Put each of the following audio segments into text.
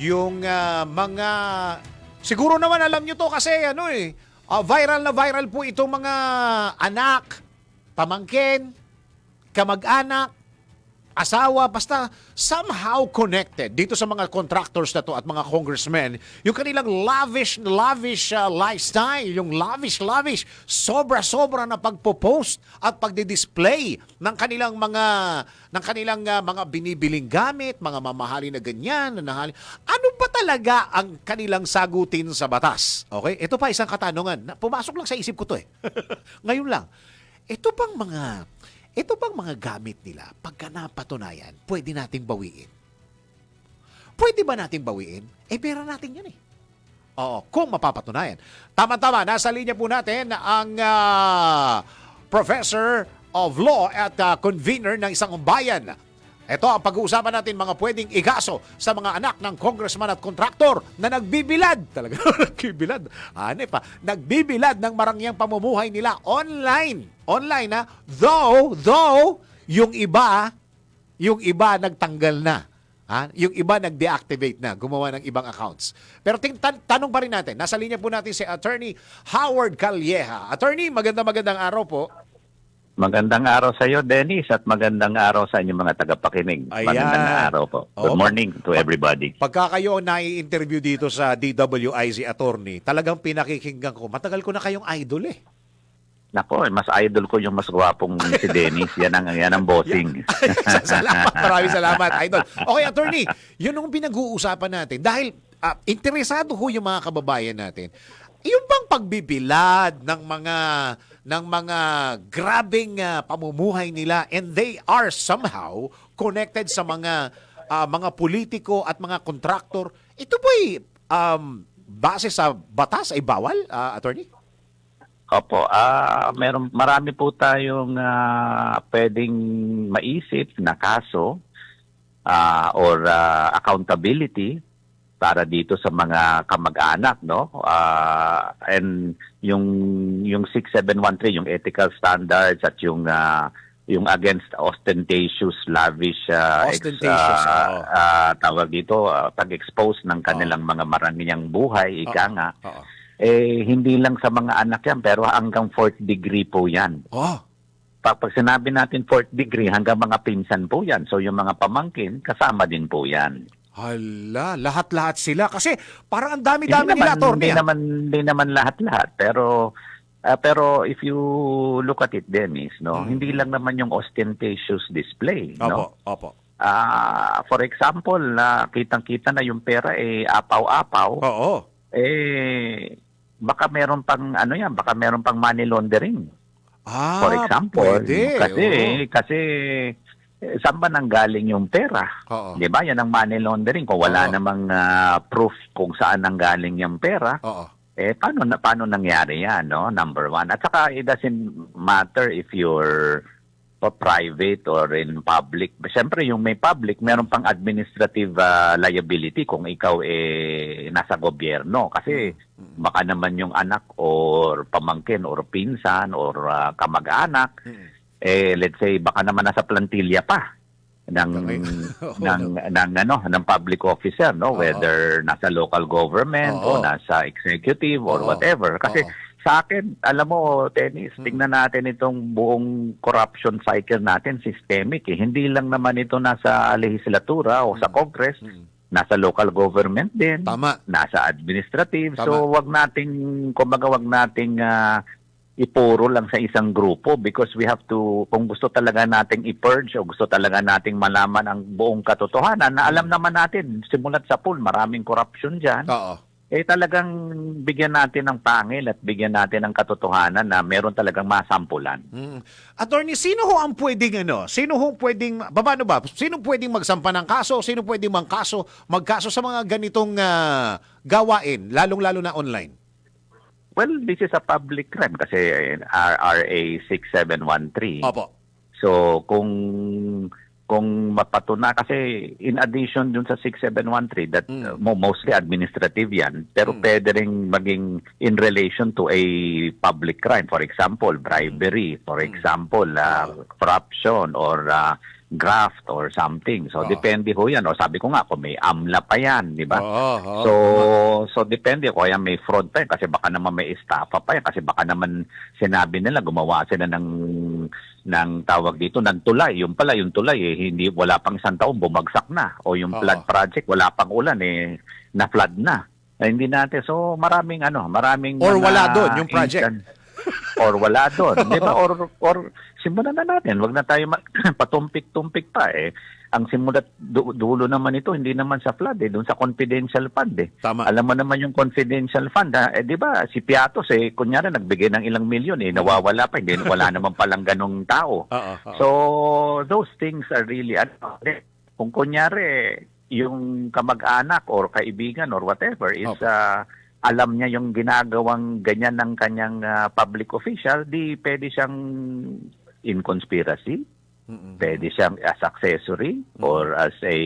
yung ah, mga siguro naman alam nyo to kasi ano eh ah, viral na viral po itong mga anak, pamangkin, kamag-anak, asawa, basta somehow connected dito sa mga contractors na to at mga congressmen, yung kanilang lavish, lavish uh, lifestyle, yung lavish, lavish, sobra-sobra na pagpo-post at pagdi-display ng kanilang mga ng kanilang uh, mga binibiling gamit, mga mamahali na ganyan, na nahali. Ano ba talaga ang kanilang sagutin sa batas? Okay? Ito pa isang katanungan. Pumasok lang sa isip ko to eh. Ngayon lang. Ito bang mga ito bang mga gamit nila, pagka napatunayan, pwede nating bawiin? Pwede ba nating bawiin? Eh, pera natin yan eh. Oo, kung mapapatunayan. Tama-tama, nasa linya po natin ang ah, Professor of Law at ah, Convener ng isang bayan. Ito ang pag-uusapan natin mga pwedeng igaso sa mga anak ng congressman at kontraktor na nagbibilad. Talaga, nagbibilad. Ane pa. Nagbibilad ng marangyang pamumuhay nila online. Online na. Though, though, yung iba, yung iba nagtanggal na. Ha? Yung iba nag-deactivate na, gumawa ng ibang accounts. Pero ting tan- tanong pa rin natin, nasa linya po natin si Attorney Howard Calleja. Attorney, maganda magandang araw po. Magandang araw sa iyo, Dennis, at magandang araw sa inyong mga tagapakinig. Ayan. Magandang araw po. Good Oo. morning to everybody. Pagka kayo nai-interview dito sa DWIZ Attorney, talagang pinakikinggan ko, matagal ko na kayong idol eh. Nako, mas idol ko yung mas gwapong si Dennis. Yan ang, yan ang bossing. salamat, maraming salamat, idol. Okay, attorney, yun ang pinag-uusapan natin. Dahil ah, interesado ho yung mga kababayan natin. Yung bang pagbibilad ng mga ng mga grabing ah, pamumuhay nila and they are somehow connected sa mga ah, mga politiko at mga kontraktor. Ito ba'y um, base sa batas ay bawal, ah, attorney? Opo, ah meron marami po tayong ah, pwedeng maisip na kaso ah, or ah, accountability para dito sa mga kamag-anak, no? Ah, and yung yung 6713, yung ethical standards at yung ah, yung against ostentatious, lavish, ah, ex- Ostentatious, ah, oo. ah, tawag dito, ah, pag-expose ng kanilang mga marangiyang buhay, ika Oo. nga, Oo. Eh, hindi lang sa mga anak yan, pero hanggang fourth degree po yan. Oh, Pag, pag sinabi natin fourth degree, hanggang mga pinsan po yan. So yung mga pamangkin, kasama din po yan. hala, lahat-lahat sila. Kasi parang ang dami-dami nila, attorney. hindi ah. naman, hindi naman lahat-lahat. Pero, ah, pero if you look at it, Dennis, no, Mm. hindi lang naman yung ostentatious display. Opo, No? opo. Ah, for example, na kitang-kita na yung pera eh apaw-apaw, Oo. eh baka meron pang ano yan, baka meron pang money laundering. Ah, For example, pwede. kasi kasi eh, saan ba nanggaling yung pera? Oo. 'Di ba? Yan ang money laundering. Kung wala Oo. namang ah, proof kung saan nanggaling yung pera, Oo. eh paano na paano nangyari 'yan, no? Number one. At saka it doesn't matter if you're private or in public. Siyempre, yung may public, meron pang administrative ah, liability kung ikaw eh nasa gobyerno. Kasi baka naman yung anak or pamangkin or pinsan or ah, kamag-anak, Mm. eh let's say baka naman nasa plantilla pa ng. Oo, ng ng ano ng public officer no whether nasa local government Oo. o nasa executive or Oo. whatever kasi Oo. Sa akin alam mo tennis Hmm. tingnan natin itong buong corruption cycle natin systemic eh. hindi lang naman ito nasa legislatura o sa Hmm. congress Mm. nasa local government din Tama. nasa administrative. Tama. So wag nating kumbaga wag nating ah, ipuro lang sa isang grupo because we have to kung gusto talaga nating i-purge o gusto talaga nating malaman ang buong katotohanan na alam naman natin simulat sa pool maraming corruption diyan Oo. Eh talagang bigyan natin ng pangil at bigyan natin ng katotohanan na meron talagang masampulan. Mm. Attorney, sino ho ang pwedeng ano? Sino ho pwedeng paano ba? Sino pwedeng magsampa ng kaso? Sino pwedeng mangkaso, magkaso sa mga ganitong ah, gawain, lalong-lalo na online? Well, this is a public crime kasi eh, RRA 6713. Opo. So kung kung mapatuna kasi in addition dun sa 6713 that Mm. uh, mo mostly administrative yan pero Mm. pwede ring maging in relation to a public crime for example bribery for Mm. example uh, Oh. corruption or uh, graft or something. So, Oo. depende ho yan. O sabi ko nga, kung may amla pa yan, di ba? Oo, oo. So, so depende ko yan may fraud pa yan kasi baka naman may estafa pa yan kasi baka naman sinabi nila gumawa sila ng ng tawag dito ng tulay. Yung pala yung tulay eh hindi wala pang isang taon bumagsak na o yung Oo. flood project wala pang ulan eh na flood na. Eh, hindi natin. So maraming ano, maraming Or mga wala doon yung project. instant- or wala doon, di ba? Or or simulan na natin. Wag na tayo ma- patumpik-tumpik pa eh. Ang simulat du- dulo naman ito hindi naman sa flood eh, doon sa confidential fund eh. Tama. Alam mo naman yung confidential fund, ha? eh, di ba, si Piatos, eh, kunyari, nagbigay ng ilang milyon, eh, nawawala pa, hindi, wala naman palang ganong tao. Oo, oo. So, those things are really, ano, kung kunyari, yung kamag-anak or kaibigan or whatever is, Opo. ah, alam niya yung ginagawang ganyan ng kanyang ah, public official, di pwede siyang in conspiracy, Mm-mm. pwede siyang as accessory or as a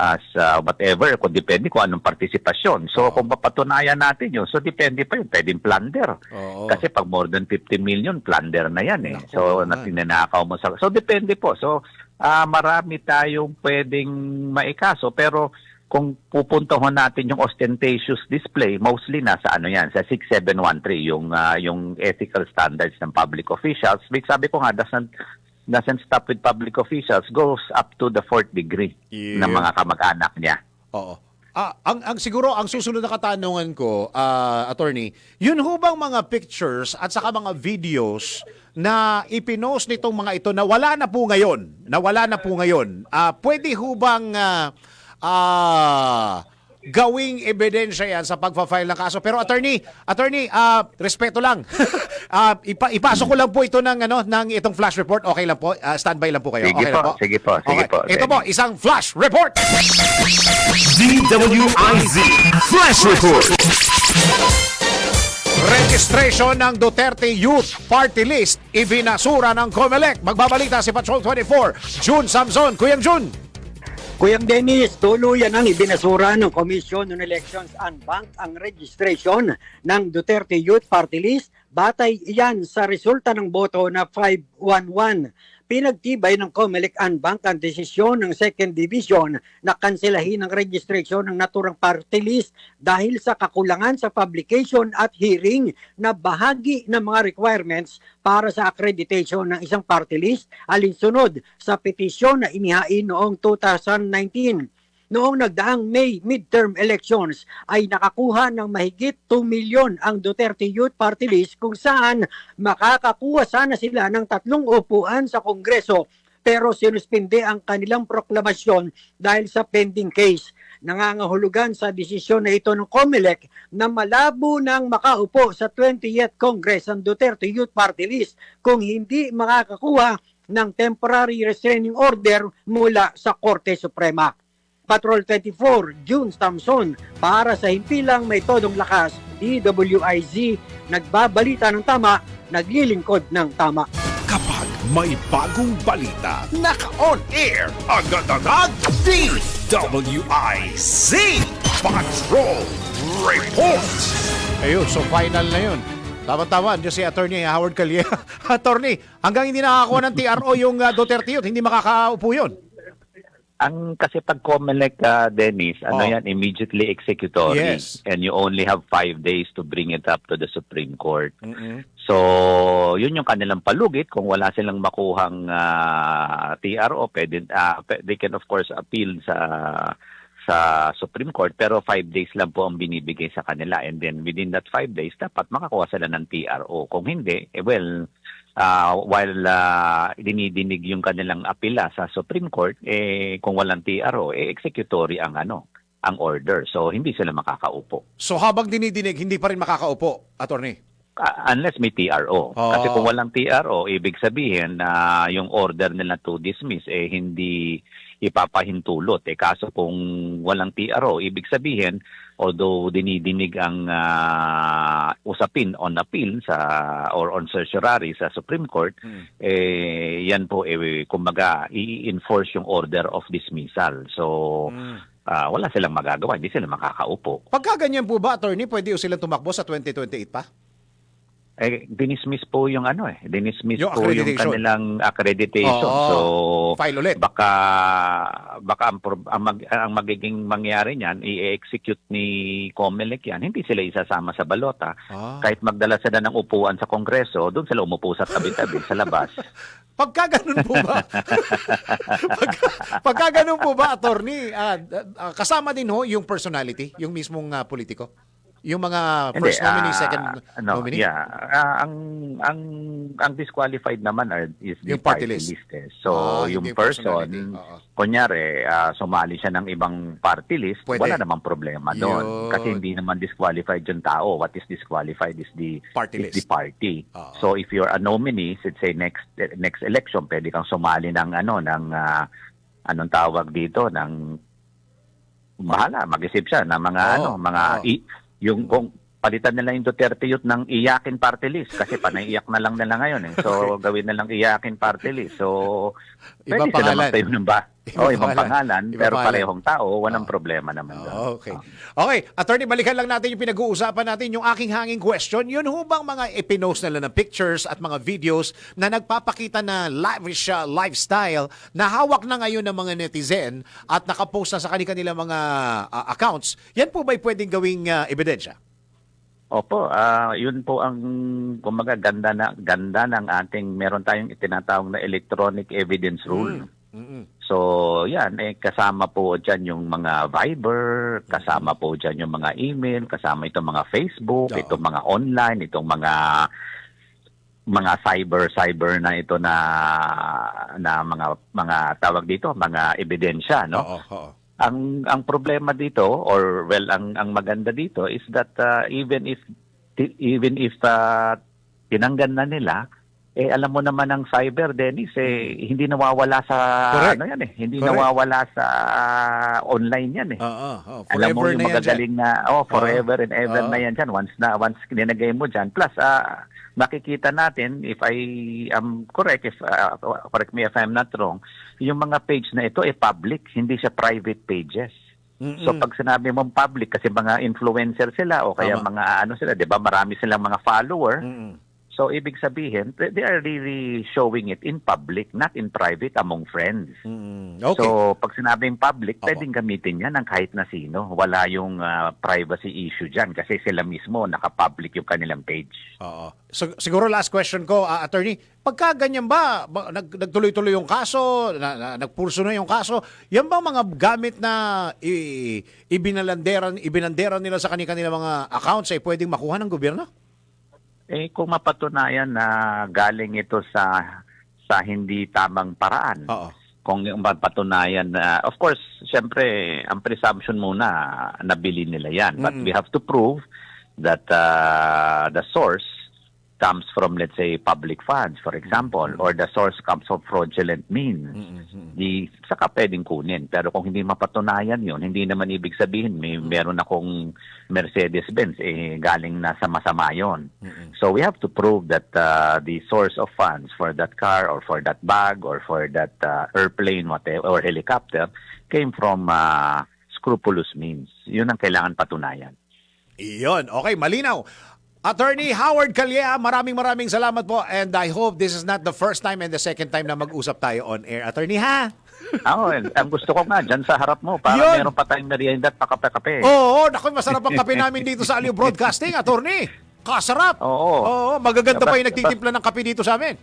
as uh, whatever kung depende kung anong partisipasyon. So Oo. kung mapatunayan natin yun, so depende pa yun, pwedeng plunder. Oo. Kasi pag more than 50 million, plunder na yan eh. Naku, so naman. na tinanakaw mo sa... So depende po. So ah, marami tayong pwedeng maikaso pero kung pupuntahan natin yung ostentatious display, mostly nasa ano yan, sa 6713, yung, ah, yung ethical standards ng public officials. Which sabi ko nga, doesn't, doesn't stop with public officials, goes up to the fourth degree Yeah. ng mga kamag-anak niya. Oo. Ah, ang, ang siguro ang susunod na katanungan ko, ah, attorney, yun ho bang mga pictures at saka mga videos na ipinost nitong mga ito na wala na po ngayon, na wala na po ngayon, ah, pwede ho bang ah, ah, gawing ebidensya yan sa pagpa-file ng kaso. Pero attorney, attorney, ah, respeto lang. Ah, ipa, ipasok ko lang po ito ng ano ng itong flash report. Okay lang po. Ah, standby lang po kayo. Sige okay lang po, sige po, sige Okay. po, Ito po, isang flash report. DWIZ Flash Report. Registration ng Duterte Youth Party List ibinasura ng COMELEC. Magbabalita si Patrol 24, June Samson. Kuyang June. Kuyang Dennis, tuluyan ang ibinasura ng Commission on Elections and Bank ang registration ng Duterte Youth Party List. Batay iyan sa resulta ng boto na 511. Pinagtibay ng COMELEC and Bank ang desisyon ng Second Division na kanselahin ang registration ng naturang party list dahil sa kakulangan sa publication at hearing na bahagi ng mga requirements para sa accreditation ng isang party list alinsunod sa petisyon na inihain noong 2019. Noong nagdaang May midterm elections ay nakakuha ng mahigit 2 milyon ang Duterte Youth Party List kung saan makakakuha sana sila ng tatlong upuan sa Kongreso pero sinuspinde ang kanilang proklamasyon dahil sa pending case. Nangangahulugan sa desisyon na ito ng COMELEC na malabo nang makaupo sa 20th Congress ang Duterte Youth Party List kung hindi makakakuha ng temporary restraining order mula sa Korte Suprema. Patrol 24, June Samson, para sa himpilang may todong lakas, DWIZ, nagbabalita ng tama, naglilingkod ng tama. Kapag may bagong balita, naka-on air, agad-agad, DWIZ Patrol Report. Ayun, so final na yun. Tama-tama, andiyan si Attorney Howard Calleja. attorney, hanggang hindi nakakakuha ng TRO yung ah, Duterte Youth, hindi makakaupo yun. Ang kasi pag COMELEC, uh, Dennis, ano Oh. yan, immediately executory. Yes. And you only have five days to bring it up to the Supreme Court. So, yun yung kanilang palugit. Kung wala silang makuhang ah, TRO, pwede, ah, pe- they can of course appeal sa sa Supreme Court pero five days lang po ang binibigay sa kanila and then within that five days dapat makakuha sila ng TRO. Kung hindi, eh well, ah, while ah, dinidinig yung kanilang apila sa Supreme Court, eh kung walang TRO, eh executory ang ano, ang order. So hindi sila makakaupo. So habang dinidinig, hindi pa rin makakaupo, Attorney. Uh, unless may TRO. Oh. Kasi kung walang TRO, ibig sabihin na yung order nila to dismiss eh hindi ipapahintulot. Eh kaso kung walang TRO, ibig sabihin although dinidinig ang ah, usapin on appeal sa or on certiorari sa Supreme Court, Hmm. eh yan po eh kumbaga i-enforce yung order of dismissal. So ah, wala silang magagawa, hindi sila makakaupo. Pagka ganyan po ba, Attorney, pwede o silang tumakbo sa 2028 pa? Eh, dinismiss po yung ano eh. Dinismiss Yung po yung kanilang accreditation. Oo. So, File ulit. baka baka ang, ang, mag- ang magiging mangyari niyan, i-execute ni Comelec yan. Hindi sila isasama sa balota. Ah. Kahit magdala sila ng upuan sa Kongreso, doon sila umupo sa tabi-tabi sa labas. Pagka ganun po ba? pagka, pagka ganun po ba, attorney, ah, ah, kasama din ho yung personality, yung mismong ah, politiko? Yung mga Hindi, first nominee, ah, second ano, nominee? Yeah. Ah, ang ang ang disqualified naman are, is the Yung party party list. list. eh. So Ah, yung person, personality. Oo. kunyari, ah, sumali siya ng ibang party list, Pwede. wala namang problema doon. Kasi hindi naman disqualified yung tao. What is disqualified is the Party is list. the party. Oo. So if you're a nominee, let's say next next election, pwede kang sumali ng ano ng ah, anong tawag dito ng bahala, mag-isip siya ng mga Oo. ano, mga Oo. I- yung kung palitan nila yung Duterte Youth ng iyakin party list kasi panaiyak na lang nila ngayon eh. So gawin na lang iyakin party list. So Iba pwede sila pangalan. magtayo ng ba? Iba oh, ibang pangalan. Iba pero pangalan. parehong tao, walang Oo. problema naman doon. Oh, okay. Okay, attorney, balikan lang natin yung pinag-uusapan natin, yung aking hanging question. Yun ho bang mga ipinost nila ng pictures at mga videos na nagpapakita na lavish uh, lifestyle na hawak na ngayon ng mga netizen at nakapost na sa kanilang mga uh, accounts, yan po ba'y pwedeng gawing uh, ebidensya? Opo, ah yun po ang kumaga ganda na ganda ng ating meron tayong itinatawag na electronic evidence rule. Mm-mm. So, yan, eh, kasama po dyan yung mga Viber, kasama po dyan yung mga email, kasama itong mga Facebook, Oo. itong mga online, itong mga mga cyber cyber na ito na na mga mga tawag dito, mga ebidensya, no? Oo, oo. Ang ang problema dito or well ang ang maganda dito is that uh, even if even if uh, tinanggan na nila eh alam mo naman ang cyber Dennis eh hindi nawawala sa Correct. ano yan eh hindi Correct. nawawala sa uh, online yan eh. Oo, oo. Alam mo yung na magagaling na oh forever and ever Oo. na yan dyan once na once ninagay mo dyan plus ah makikita natin if I am correct if ah, correct me if I'm not wrong yung mga page na ito ay public hindi siya private pages Mm-mm. So pag sinabi mong public kasi mga influencer sila o kaya Tama. mga ano sila 'di ba marami silang mga follower Mm-mm. So ibig sabihin they are really showing it in public not in private among friends Mm-mm. Okay. So, pag sinabing public, Opo. pwedeng gamitin yan ng kahit na sino. Wala yung ah, privacy issue dyan kasi sila mismo naka-public yung kanilang page. Oo. So, siguro last question ko, ah, attorney, pagka ganyan ba, ba nag, nagtuloy-tuloy yung kaso, na, na, nagpurso na yung kaso, yan ba mga gamit na i, ibinalanderan, ibinanderan nila sa kanilang mga accounts ay pwedeng makuha ng gobyerno? Eh, kung mapatunayan na galing ito sa sa hindi tamang paraan, Oo. kung mapatunayan na, of course, syempre, ang presumption muna, nabili nila yan. But Mm-mm. we have to prove that uh, the source comes from, let's say, public funds, for example, or the source comes from fraudulent means. Di, saka pwedeng kunin. Pero kung hindi mapatunayan yun, hindi naman ibig sabihin, may meron akong Mercedes-Benz, eh, galing na sa masama yun. So we have to prove that uh, the source of funds for that car or for that bag or for that uh, airplane whatever, or helicopter came from uh, scrupulous means. Yun ang kailangan patunayan. Iyon. Okay, malinaw. Attorney Howard Calleja, maraming maraming salamat po and I hope this is not the first time and the second time na mag-usap tayo on air. Attorney ha? Ako, eh, ang gusto ko nga, dyan sa harap mo, para Yun. meron pa tayong merienda at pakape-kape. Oo, naku, masarap ang kape namin dito sa Aliw Broadcasting, attorney. Kasarap. Oo. Oo, magaganda pa yung nagtitimpla ng kape dito sa amin.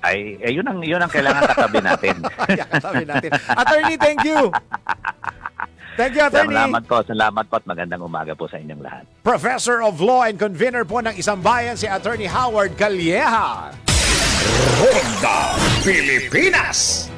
Ay, eh, yun ang, yun ang kailangan katabi natin. Kaya sabi natin. Attorney, thank you. Thank you, attorney. salamat po, salamat po at magandang umaga po sa inyong lahat. Professor of Law and Convener po ng Isang Bayan, si Attorney Howard Calleja. Ronda Pilipinas.